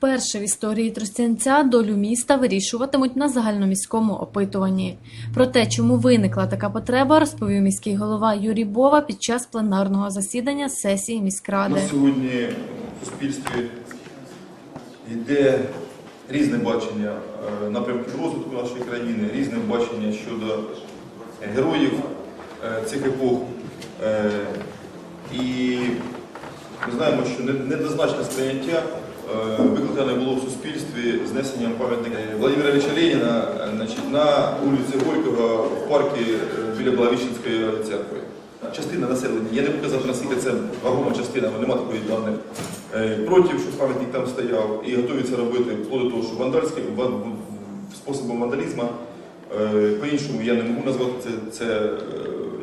Вперше в історії Тростянця долю міста вирішуватимуть на загальноміському опитуванні. Про те, чому виникла така потреба, розповів міський голова Юрій Бова під час пленарного засідання сесії міськради. На сьогодні в суспільстві йде різне бачення е, напрямків розвитку нашої країни, різне бачення щодо е, героїв е, цих епох. І ми знаємо, що недозначне сприйняття викликане було в суспільстві знесенням пам'ятника Владимира Ілліча Леніна значить, на вулиці Горького в парку біля Благовіщенської церкви. Частина населення, я не казати, наскільки це вагома частина, бо немає такої даних, проти, щоб пам'ятник там стояв, і готові це робити вплоть до того, що вандальським способом вандалізму, е, по-іншому я не можу назвати це, це е,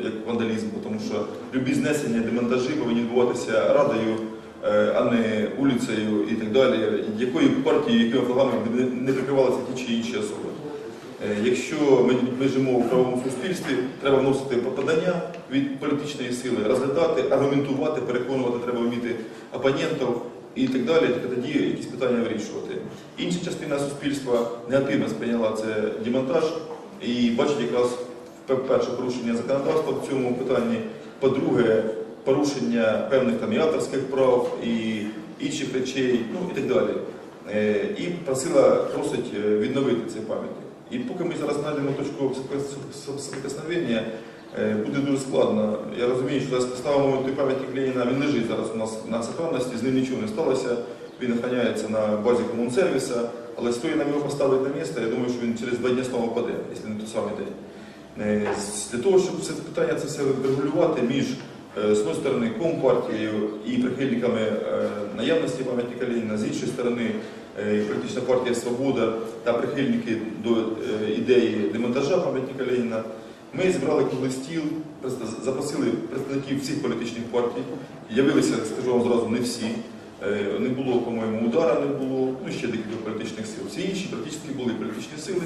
як вандалізм, тому що любі знесення, демонтажі повинні відбуватися радою, е, а не вулицею і так далі, якою партією, якими флагами не- прикривалися ті чи інші особи. Е, Якщо ми, ми живемо в правовому суспільстві, треба вносити подання від політичної сили, розглядати, аргументувати, переконувати треба вміти опонентів і так далі, тільки тоді якісь питання вирішувати. Інша частина суспільства негативно сприйняла це демонтаж і бачить якраз перше порушення законодавства в цьому питанні. По-друге, порушення певних там і авторських прав і інших речей, ну і так далі. Е, І просила, просить е, відновити цей пам'ятник. І поки ми зараз знайдемо точку соприкосновення, буде дуже складно. Я розумію, що поставимо той пам'ятник Леніна, він лежить зараз у нас на сохранності, з ним нічого не сталося, він охороняється на базі комунсервіса, але стоїть нам його поставити на місце, я думаю, що він через два дні знову впаде, якщо не той самий день. Е, Для того, щоб це питання це все регулювати між е, з однієї сторони компартією і прихильниками е, наявності пам'ятника Леніна, з іншої сторони е, політична партія Свобода та прихильники до е, ідеї демонтажа пам'ятника Леніна, ми зібрали круглий стіл, запросили представників всіх політичних партій. Явилися, скажу вам зразу, не всі. Е, Не було, по-моєму, удара, не було, ну ще декілька політичних сил. Всі інші практично були політичні сили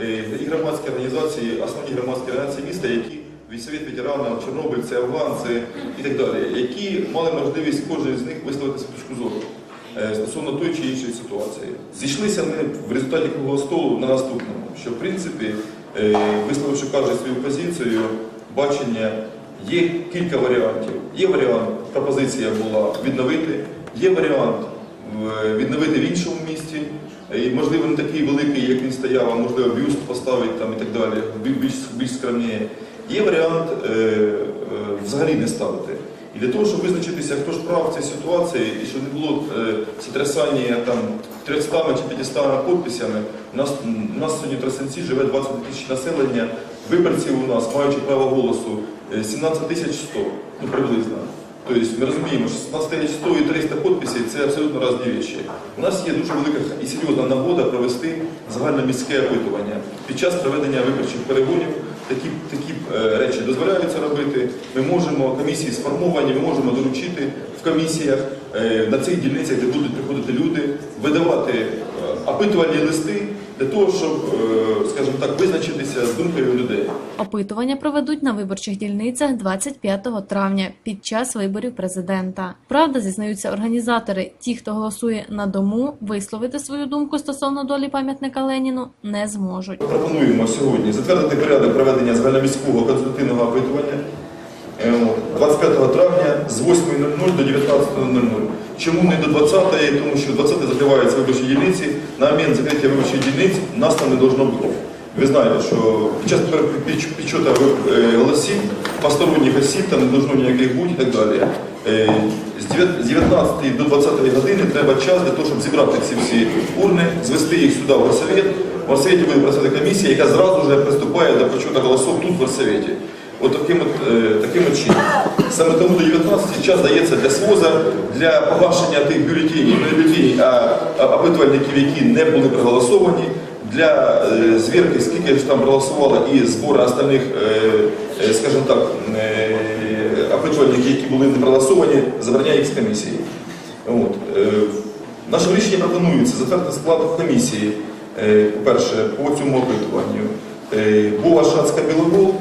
е, і громадські організації, основні громадські організації міста, які Совет ветеранів, чорнобильці, афганці і так далі, які мали можливість кожен з них висловити свою точку зору е, стосовно тої чи іншої ситуації. Зійшлися ми в результаті круглого столу на наступному, що в принципі, висловивши кожен свою позицію, бачення, є кілька варіантів. Є варіант, пропозиція була відновити, є варіант е, відновити в іншому місті. І, можливо, не такий великий, як він стояв, а можливо бюст поставити там і так далі, більш, більш скромніше. Є варіант е, е, взагалі не ставити. І для того, щоб визначитися, хто ж прав в цій ситуації, і щоб не було е, сотрясання там 300 чи 500 підписями, у нас, у нас сьогодні в Тростянці живе 20 тисяч населення, виборців у нас, маючи право голосу, е, 17 тисяч 100, ну приблизно. Тобто ми розуміємо, що у нас стоять 100 і 300 підписів, це абсолютно різні речі. У нас є дуже велика і серйозна нагода провести загальноміське опитування. Під час проведення виборчих перегонів такі, такі е, речі дозволяються робити. Ми можемо, комісії сформовані, ми можемо доручити в комісіях е, на цих дільницях, де будуть приходити люди, видавати е, опитувальні листи для того, щоб, е, скажімо так, визначитися з думкою людей. Опитування проведуть на виборчих дільницях 25 травня під час виборів президента. Правда, зізнаються організатори, ті, хто голосує на дому, висловити свою думку стосовно долі пам'ятника Леніну не зможуть. Пропонуємо сьогодні затвердити порядок проведення загальноміського консультативного опитування 25 травня з 8.00 до 19.00. Чому не до 20-ї? Тому що 20 закриваються виборчі дільниці. На момент закриття виборчих дільниць нас там не должно бути. Ви знаєте, що під час пер- під- підсчету е, голосів посторонніх осіб там не должно ніяких бути і так далі. Е, З 19 до 20 години треба час для того, щоб зібрати ці всі урни, звести їх сюди в горсовет. В горсоветі буде працювати комісія, яка зразу вже приступає до почуту голосів тут в горсоветі. От таким от, е, таким от чином. Саме тому до 19 час дається для СВОЗа, для погашення тих бюлетенів, не бюлетенів, а опитувальників, які не були проголосовані, для е, звірки, скільки ж там проголосувало, і збору остальних, е, е, скажімо так, е, опитувальників, які були не проголосовані, забороняє їх з комісії. От. Е, Нашим рішенням пропонується затвердити склад комісії Е, По-перше, по цьому опитуванню е, була шацька білогол,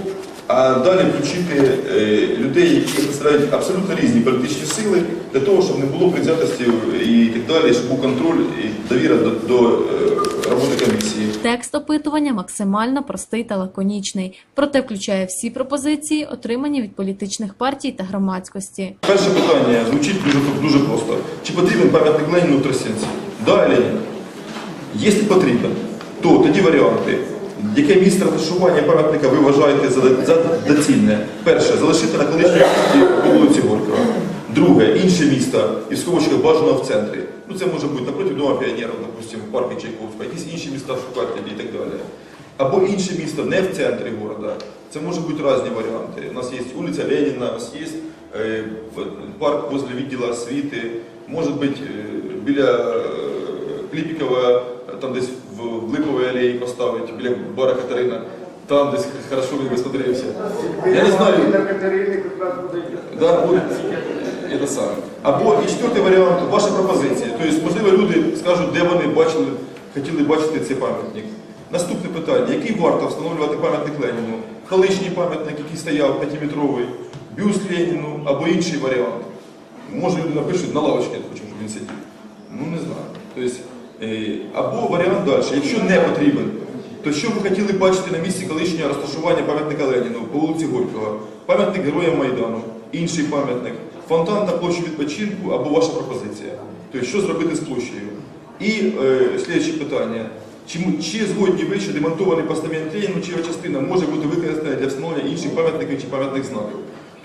а далі включити е, людей, які представляють абсолютно різні політичні сили, для того, щоб не було предвзятості і так далі, щоб був контроль і довіра до, до е, роботи комісії. Текст опитування максимально простий та лаконічний, проте включає всі пропозиції, отримані від політичних партій та громадськості. Перше питання звучить дуже, дуже просто. Чи потрібен пам'ятник Леніну в Тростянці? Да? Якщо потрібен, то тоді варіанти. Яке місце розташування пам'ятника ви вважаєте за, доцільне? Перше, залишити на колишній вулиці Горького. Друге, інше місто, і в скобочках бажано в центрі. Ну це може бути напроти Дома піонерів, допустимо, в парку Чайковського, якісь інші міста шукати і так далі. Або інше місто не в центрі міста. Це можуть бути різні варіанти. У нас є вулиця Леніна, у нас є е, парк возле відділу освіти, може бути е, біля е, Кліпікова, там десь в Липовій алеї поставити, біля бара Катерина, там десь хорошо він висмотревся. Я не знаю. Да, буде. Это саме. Або і четвертий варіант, ваша пропозиція. Тобто, можливо, люди скажуть, де вони бачили, хотіли бачити цей пам'ятник. Наступне питання. Який варто встановлювати пам'ятник Леніну? Колишній пам'ятник, який стояв 5-метровий, бюст Леніну або інший варіант. Може люди напишуть на лавочці, хочу, щоб він сидів. Ну не знаю. Тобто, або варіант далі. Якщо не потрібен, то що ви хотіли бачити на місці колишнього розташування пам'ятника Леніну по вулиці Горького? Пам'ятник Героям Майдану, інший пам'ятник, фонтан на площі відпочинку або ваша пропозиція. Тобто, що зробити з площею? І е, слідче питання. Чи, чи згодні ви, що демонтований постамент Леніну його частина може бути використана для встановлення інших пам'ятників чи пам'ятних знаків?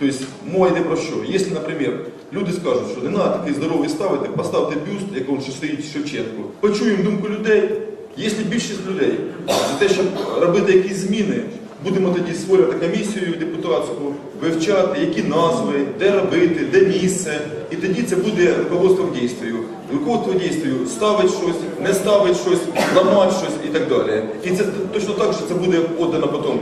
Тобто мова йде про що? Якщо, наприклад, люди скажуть, що не треба такий здоровий ставити, поставте бюст, як він ще стоїть Шевченко. Почуємо думку людей. Якщо більшість людей за те, щоб робити якісь зміни, будемо тоді створювати комісію депутатську, вивчати, які назви, де робити, де місце. І тоді це буде руководство к дійствію. Руководство к дійствію ставить щось, не ставить щось, ламати щось і так далі. І це точно так, що це буде подано потім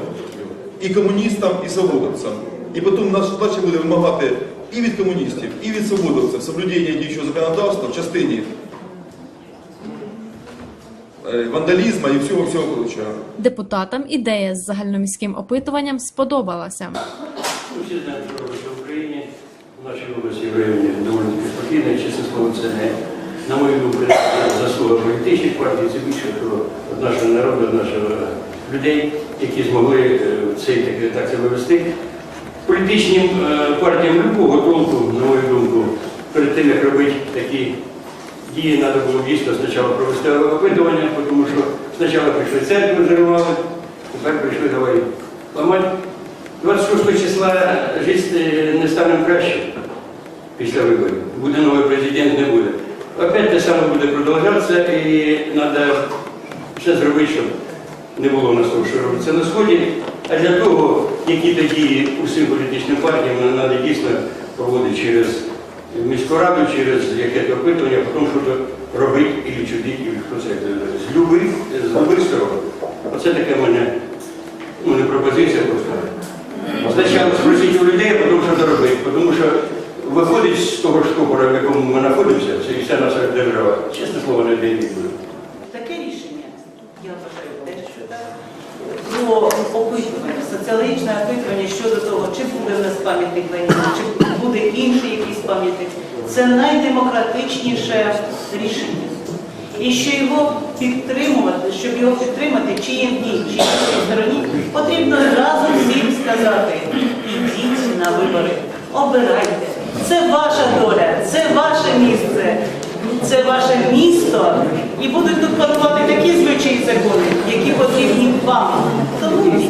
і комуністам, і свободовцям. І потім наша задача буде вимагати і від комуністів, і від свободовців соблюдення діючого законодавства в частині е, вандалізму і всього всього прочого. Депутатам ідея з загальноміським опитуванням сподобалася. Ну, всі знають, що в Україні, в нашій області в районі доволі спокійно, і, чесно слово, це не, на мою думку, заслуга політичних партій, це більше про нашого народу, наших людей, які змогли е, цей так, так себе вести. Політичним е, партіям любого толку, на мою думку, перед тим, як робити такі дії, треба було дійсно спочатку провести опитування, тому що спочатку прийшли церкву, зривали, тепер прийшли давай ламати. 26 числа жити не стане краще після виборів. Буде новий президент, не буде. Опять те саме буде продовжуватися і треба все зробити, щоб не було у нас того, що робиться на Сході. А для того, які тоді усім політичним партіям треба дійсно проводити через міську раду, через яке опитування, потім що робити і чудити, і хто це з любих, з сторон. Оце таке в мене ну, не пропозиція просто. Спочатку спросити у людей, а потім що робити. Тому що виходить з того штопора, в якому ми знаходимося, це і вся наша держава. Чесне слово, не дає відповіді. Таке рішення, я вважаю, те, що так, про опитування, соціологічне опитування щодо того, чи буде в нас пам'ятник Леніну, чи буде інший якийсь пам'ятник, це найдемократичніше рішення. І що його підтримувати, щоб його підтримати, чи є в тій, чи в стороні, потрібно разом всім сказати, ідіть на вибори, обирайте. Це ваша доля, це ваше місце, це ваше місто, і будуть тут панувати такі звичаї закони, потрібні вам. Тому.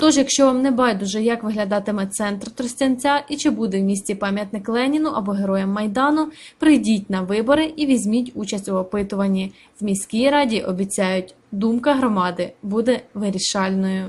Тож, якщо вам не байдуже, як виглядатиме центр Тростянця і чи буде в місті пам'ятник Леніну або Героям Майдану, прийдіть на вибори і візьміть участь у опитуванні. В міській раді обіцяють, думка громади буде вирішальною.